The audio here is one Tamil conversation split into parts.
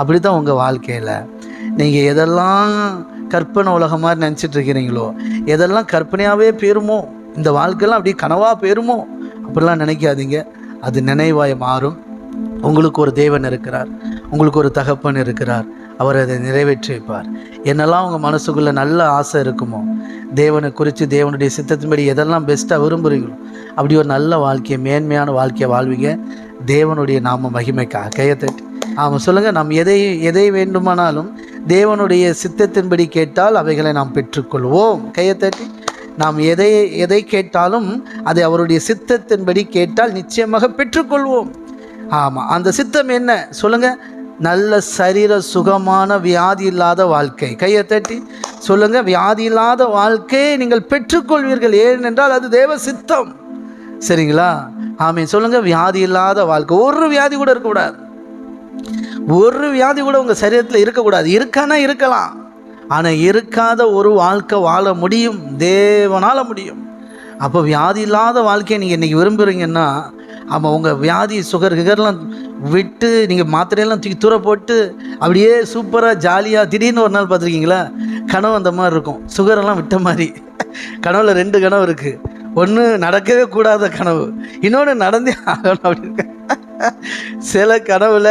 அப்படி தான் உங்கள் வாழ்க்கையில். நீங்கள் எதெல்லாம் கற்பனை உலகம் மாதிரி நினச்சிட்டு இருக்கிறீங்களோ எதெல்லாம் கற்பனையாகவே போயிருமோ இந்த வாழ்க்கையெல்லாம் அப்படியே கனவாக போயிருமோ அப்படிலாம் நினைக்காதீங்க. அது நினைவாய் மாறும். உங்களுக்கு ஒரு தேவன் இருக்கிறார். உங்களுக்கு ஒரு தகப்பன் இருக்கிறார். அவர் அதை நிறைவேற்றி வைப்பார். என்னெல்லாம் உங்கள் மனசுக்குள்ளே நல்ல ஆசை இருக்குமோ தேவனை குறித்து தேவனுடைய சித்தத்தின்படி எதெல்லாம் பெஸ்ட்டாக விரும்புகிறீங்களோ அப்படி ஒரு நல்ல வாழ்க்கையை மேன்மையான வாழ்க்கையை வாழ்வீங்க. தேவனுடைய நாம மகிமைக்காக. கையத்தட்டி ஆமாம் சொல்லுங்கள் நாம் எதை எதை வேண்டுமானாலும் தேவனுடைய சித்தத்தின்படி கேட்டால் அவைகளை நாம் பெற்றுக்கொள்வோம். கையத்தட்டி நாம் எதை எதை கேட்டாலும் அதை அவருடைய சித்தத்தின்படி கேட்டால் நிச்சயமாக பெற்றுக்கொள்வோம். ஆமாம் அந்த சித்தம் என்ன? சொல்லுங்கள் நல்ல சரீர சுகமான வியாதி இல்லாத வாழ்க்கை. கையை தட்டி சொல்லுங்கள் வியாதி இல்லாத வாழ்க்கையை நீங்கள் பெற்றுக்கொள்வீர்கள். ஏனென்றால் அது தேவ சித்தம். சரிங்களா? ஆமீன். சொல்லுங்கள் வியாதி இல்லாத வாழ்க்கை. ஒரு வியாதி கூட இருக்கக்கூடாது. ஒரு வியாதி கூட உங்கள் சரீரத்தில் இருக்கக்கூடாது. இருக்கானா இருக்கலாம். ஆனால் இருக்காத ஒரு வாழ்க்கை வாழ முடியும். தேவனால் முடியும். அப்போ வியாதி இல்லாத வாழ்க்கையை நீங்கள் இன்றைக்கி விரும்புகிறீங்கன்னா ஆமாம் உங்கள் வியாதி சுகர் கிகர்லாம் விட்டு நீங்கள் மாத்திரையெல்லாம் தூக்கி தூர போட்டு அப்படியே சூப்பராக ஜாலியாக திடீர்னு ஒரு நாள் பார்த்துருக்கீங்களா? கனவு அந்த மாதிரி இருக்கும். சுகரெல்லாம் விட்ட மாதிரி. கனவுல ரெண்டு கனவு இருக்குது ஒன்று நடக்கவே கூடாத கனவு. இன்னொன்று நடந்தே ஆகணும் அப்படின்னு. சில கனவுல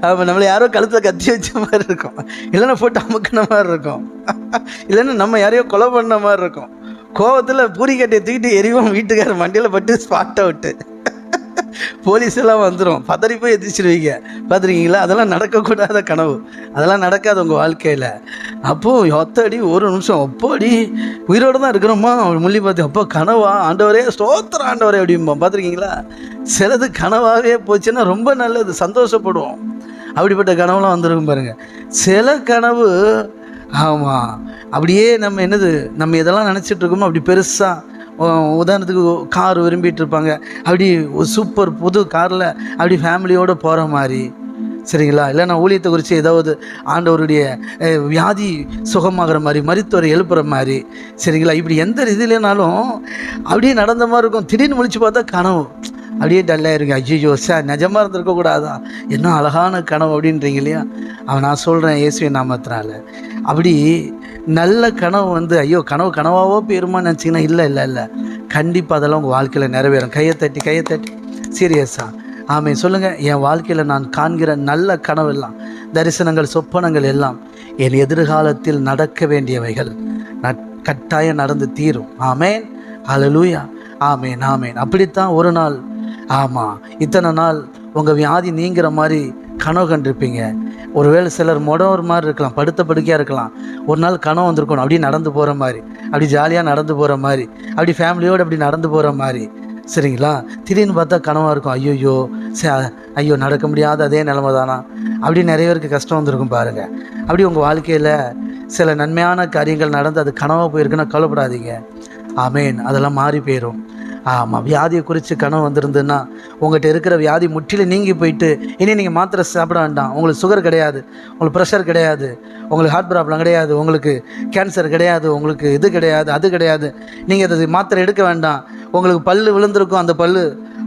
அவன் நம்மளை யாரோ கழுத்தில் கத்தி வச்ச மாதிரி இருக்கும். இல்லைன்னா போட்டு அமுக்கின மாதிரி இருக்கும். இல்லைன்னா நம்ம யாரையோ கொலை பண்ண மாதிரி இருக்கும். கோவத்தில் பூரி கட்டையை தூக்கிட்டு எரிவோம் வீட்டுக்கார மண்டியில் பட்டு ஸ்பாட் அவுட்டு போலீஸ் எல்லாம் வந்துடும் பதறி போய் எதிர்ச்சிருவீங்க பார்த்துருக்கீங்களா? அதெல்லாம் நடக்கக்கூடாத கனவு. அதெல்லாம் நடக்காது உங்கள் வாழ்க்கையில். அப்போது ஒத்தடி ஒரு நிமிஷம். அப்போடி உயிரோடு தான் இருக்கிறோமா? முள்ளி பார்த்து அப்போ கனவா? ஆண்டவரே ஸ்தோத்திரம் ஆண்டவரே அப்படிம்போம் பார்த்துருக்கீங்களா? சிலது கனவாகவே போச்சுன்னா ரொம்ப நல்லது. சந்தோஷப்படுவோம். அப்படிப்பட்ட கனவுலாம் வந்துருக்கும் பாருங்கள் சில கனவு ஆமாம் அப்படியே நம்ம என்னது நம்ம எதெல்லாம் நினச்சிட்ருக்கோமோ அப்படி பெருசாக உதாரணத்துக்கு கார் விரும்பிட்டு இருப்பாங்க அப்படி சூப்பர் புது காரில் அப்படி ஃபேமிலியோடு போகிற மாதிரி. சரிங்களா? இல்லை நான் ஊழியத்தை குறித்து ஏதாவது ஆண்டவருடைய வியாதி சுகமாகிற மாதிரி மருத்துவரை எழுப்புற மாதிரி. சரிங்களா? இப்படி எந்த இதுலனாலும் அப்படியே நடந்த மாதிரி இருக்கும். திடீர்னு முழிச்சு பார்த்தா கனவு. அப்படியே டல்லாக இருக்கு அஜிஜோ சார் நிஜமாக இருந்திருக்கக்கூடாதா என்ன அழகான கனவு அப்படின்றீங்க இல்லையா? அவன் நான் சொல்கிறேன் இயேசுவின் நாமத்தினால. அப்படி நல்ல கனவு வந்து ஐயோ கனவு கனவாவோ பெருமா நினச்சிங்கன்னா இல்லை இல்லை இல்லை. கண்டிப்பாக அதெல்லாம் உங்கள் வாழ்க்கையில் நிறைவேறும். கையை தட்டி கையை தட்டி. சீரியஸா ஆமே சொல்லுங்கள் என் வாழ்க்கையில் நான் காண்கிற நல்ல கனவெல்லாம் தரிசனங்கள் சொப்பனங்கள் எல்லாம் என் எதிர்காலத்தில் நடக்க வேண்டியவைகள் நட்- கட்டாயம் நடந்து தீரும். ஆமேன். அலலூயா ஆமேன் ஆமேன். அப்படித்தான் ஒரு நாள் ஆமாம் இத்தனை நாள் உங்கள் வியாதி நீங்கிற மாதிரி கனவு கண்டிருப்பீங்க. ஒருவேளை சிலர் முடவர் மாதிரி இருக்கலாம் படுத்த படுக்கையாக இருக்கலாம். ஒரு நாள் கனவு வந்திருக்கணும் அப்படியே நடந்து போகிற மாதிரி. அப்படி ஜாலியாக நடந்து போகிற மாதிரி. அப்படி ஃபேமிலியோடு அப்படி நடந்து போகிற மாதிரி. சரிங்களா? திடீர்னு பார்த்தா கனவாக இருக்கும். ஐயோயோ சே ஐயோ நடக்க முடியாத அதே நிலமை தானா அப்படி நிறைய பேருக்கு கஷ்டம் வந்திருக்கும் பாருங்கள் அப்படி உங்கள் வாழ்க்கையில் சில நன்மையான காரியங்கள் நடந்து அது கனவாக போயிருக்குன்னா கவலைப்படாதீங்க. ஆமேன். அதெல்லாம் மாறி போயிடும் ஆமாம் வியாதியை குறித்து கனவு வந்திருந்துன்னா உங்கள்கிட்ட இருக்கிற வியாதி முற்றிலும் நீங்கி போயிட்டு இனி நீங்கள் மாத்திரை சாப்பிட வேண்டாம். உங்களுக்கு சுகர் கிடையாது உங்களுக்கு ப்ரெஷர் கிடையாது உங்களுக்கு ஹார்ட் ப்ராப்ளம் கிடையாது உங்களுக்கு கேன்சர் கிடையாது உங்களுக்கு இது கிடையாது அது கிடையாது. நீங்கள் அதை மாத்திரை எடுக்க வேண்டாம். உங்களுக்கு பல்லு விழுந்திருக்கும் அந்த பல்லு.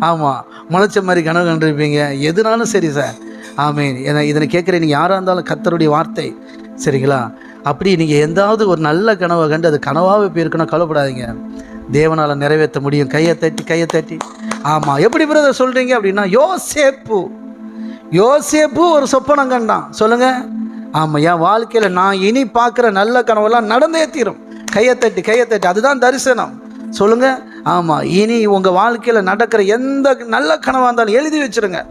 ஆமாம் முளைச்ச மாதிரி கனவு கண்டிருப்பீங்க. எதுனாலும் சரி சார் ஆமீன். ஏன்னா இதனை கேட்குற நீங்கள் யாராக இருந்தாலும் கத்தருடைய வார்த்தை. சரிங்களா? அப்படி நீங்கள் எந்தாவது ஒரு நல்ல கனவை கண்டு அது கனவாகவே போயிருக்குன்னா கவலைப்படாதீங்க. தேவனால் நிறைவேற்ற முடியும். கையை தட்டி கையை தட்டி. ஆமாம் எப்படி பிரதர் சொல்கிறீங்க அப்படின்னா யோசேப்பு. யோசேப்பு ஒரு சொப்பனம் கண்டான் சொல்லுங்கள் ஆமாம் என் வாழ்க்கையில் நான் இனி பார்க்குற நல்ல கனவெல்லாம் நடந்தே தீரும். கையை தட்டி கையை தட்டி அதுதான் தரிசனம். சொல்லுங்கள் ஆமாம் இனி உங்கள் வாழ்க்கையில் நடக்கிற எந்த நல்ல கனவாக இருந்தாலும் எழுதி வச்சிருங்க.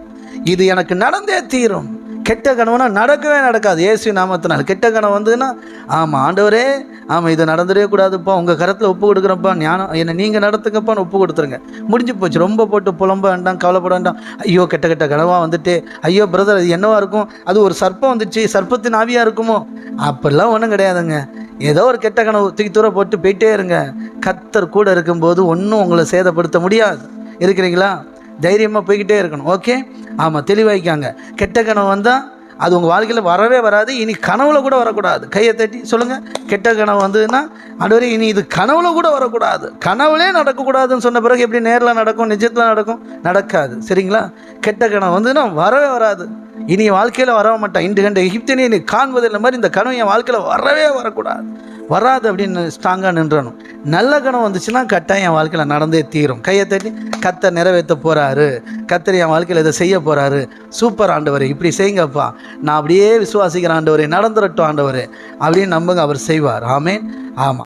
இது எனக்கு நடந்தே தீரும். கெட்ட கனவுனா நடக்கவே நடக்காது. இயேசு நாமத்தினால். கெட்ட கனவு வந்ததுன்னா ஆமாம் ஆண்டவரே ஆமாம் இது நடந்துடவே கூடாதுப்பா. உங்கள் கரத்தில் ஒப்பு கொடுக்குறப்பா ஞானம் என்னை நீங்கள் நடத்துங்கப்பான்னு ஒப்பு கொடுத்துருங்க. முடிஞ்சு போச்சு. ரொம்ப போட்டு புலம்ப வேண்டாம் கவலைப்பட வேண்டாம். ஐயோ கெட்ட கெட்ட கனவாக வந்துட்டு ஐயோ பிரதர் அது என்னவாக இருக்கும்? அது ஒரு சர்ப்பம் வந்துச்சு சர்ப்பத்தின் ஆவியாக இருக்குமோ? அப்படிலாம் ஒன்றும் கிடையாதுங்க. ஏதோ ஒரு கெட்ட கனவு தூக்கி தூர போட்டு போயிட்டே இருங்க. கத்தர் கூட இருக்கும்போது ஒன்றும் உங்களை சேதப்படுத்த முடியாது. இருக்கிறீங்களா? தைரியமாக போய்கிட்டே இருக்கணும். ஓகே ஆமாம் தெளிவாய்க்காங்க. கெட்ட கனவு வந்தால் அது உங்கள் வாழ்க்கையில் வரவே வராது. இனி கனவுல கூட வரக்கூடாது. கையை தட்டி சொல்லுங்கள் கெட்ட கனவு வந்ததுன்னா அடுவரை இனி இது கனவுல கூட வரக்கூடாது. கனவுலே நடக்கக்கூடாதுன்னு சொன்ன பிறகு எப்படி நேரில் நடக்கும் நிஜத்தில் நடக்கும்? நடக்காது. சரிங்களா? கெட்ட கனவு வந்ததுன்னா வரவே வராது. இனி வாழ்க்கையில் வர மாட்டான். இன்று கண்ட எகிப்தினி நீ காண்பதில்லை. மாதிரி இந்த கனவு என் வாழ்க்கையில் வரவே வரக்கூடாது. வராது அப்படின்னு ஸ்ட்ராங்காக நின்றணும். நல்ல கணம் வந்துச்சுன்னா கட்டாயம் என் வாழ்க்கையில் நடந்தே தீரும். கையை தட்டி கத்தை நிறைவேற்ற போகிறாரு கத்தர் என் வாழ்க்கையில் இதை செய்ய போகிறாரு சூப்பர் ஆண்டவர் இப்படி செய்யுங்கப்பா நான் அப்படியே விசுவாசிக்கிற ஆண்டவர் நடந்துரட்டும் ஆண்டவர் அப்படின்னு நம்புங்க அவர் செய்வார். ஆமேன். ஆமாம்